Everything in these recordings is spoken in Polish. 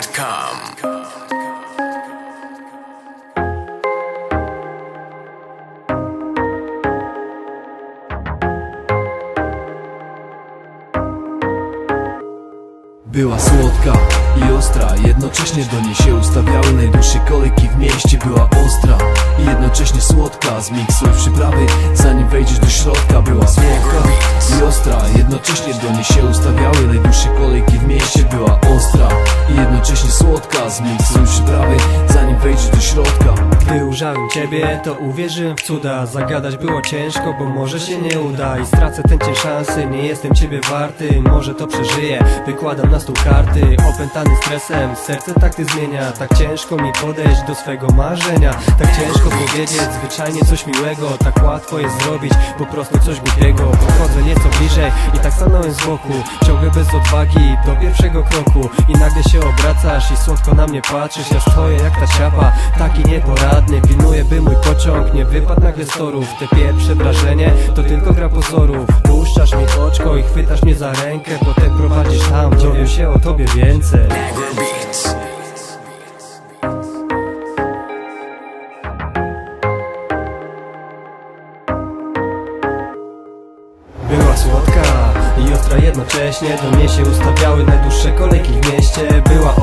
Podcast.com. Była słodka i ostra, jednocześnie do niej się ustawiały najdłuższe kolejki w mieście Była ostra jednocześnie słodka. Zmiksuj przyprawy zanim wejdziesz do środka. Była słodka i ostra. Jednocześnie do niej się ustawiały. Najdłuższe kolejki w mieście. Była ostra i jednocześnie słodka. Zmiksuj przyprawy zanim wejdziesz do środka Gdy ujrzałem ciebie, to uwierzyłem w cuda. Zagadać było ciężko, bo może się nie uda. I stracę ten cień szansy, nie jestem ciebie warty. Może to przeżyję, wykładam na stół karty. Opętany stresem, serce takty zmienia. Tak ciężko mi podejść do swego marzenia. Tak ciężko powiedzieć, zwyczajnie coś miłego. Tak łatwo jest zrobić, po prostu coś głupiego. Podchodzę nieco bliżej i tak stanąłem z boku. Ciągle bez odwagi, do pierwszego kroku. I nagle się obracasz i słodko na mnie patrzysz. Ja stoję jak ta siapa, taki nieporadny Pilnuję by mój pociąg nie wypadł nagle z torów. Te pierwsze wrażenie to tylko gra pozorów. Puszczasz mi oczko i chwytasz mnie za rękę Potem prowadzisz tam, dowiem się o tobie więcej. Była słodka i ostra jednocześnie Do mnie się ustawiały najdłuższe kolejki w mieście. Była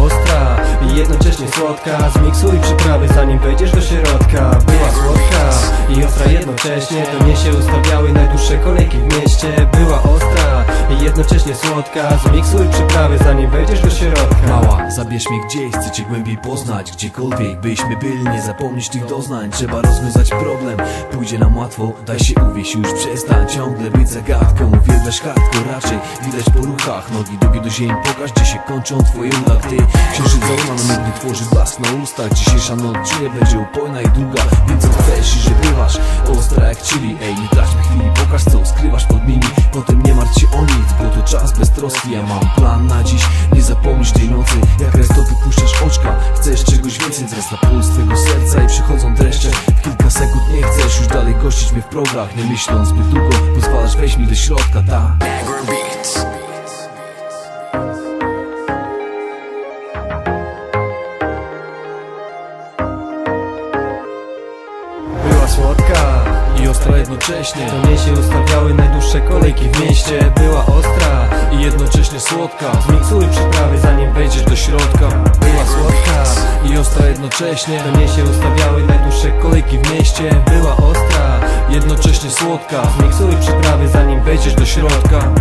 słodka. Zmiksuj przyprawy zanim wejdziesz do środka. Była słodka i ostra jednocześnie. Do mnie się ustawiały najdłuższe kolejki w mieście. Była ostra i jednocześnie słodka. Zmiksuj przyprawy zanim wejdziesz do środka. Mała, zabierz mnie gdzieś, chcę cię głębiej poznać Gdziekolwiek byśmy byli, nie zapomnieć tych doznań. Trzeba rozwiązać problem, pójdzie nam łatwo Daj się uwieść, już przestań ciągle być zagadką. Uwielbiasz hardcore raczej, widać po ruchach Nogi długie do ziemi, pokaż gdzie się kończą twoje uda Ty, księżyc zaorman, nigdy tworzy blask na ustach Dzisiejsza noc czuję, będzie upojna i długa Wiem co chcesz i że bywasz ostra jak chili. Ej, nie traćmy chwili, pokaż co gościć mnie w progach Nie myśląc zbyt długo, pozwalasz wejść mi do środka, ta Była słodka I ostra jednocześnie. Do mnie się ustawiały najdłuższe kolejki w mieście. Była ostra I jednocześnie słodka. Zmiksuj przyprawy zanim wejdziesz do środka. Była słodka I ostra jednocześnie. Do mnie się ustawiały najdłuższe kolejki w mieście. Była ostra Jednocześnie słodka. Zmiksuj przyprawy zanim wejdziesz do środka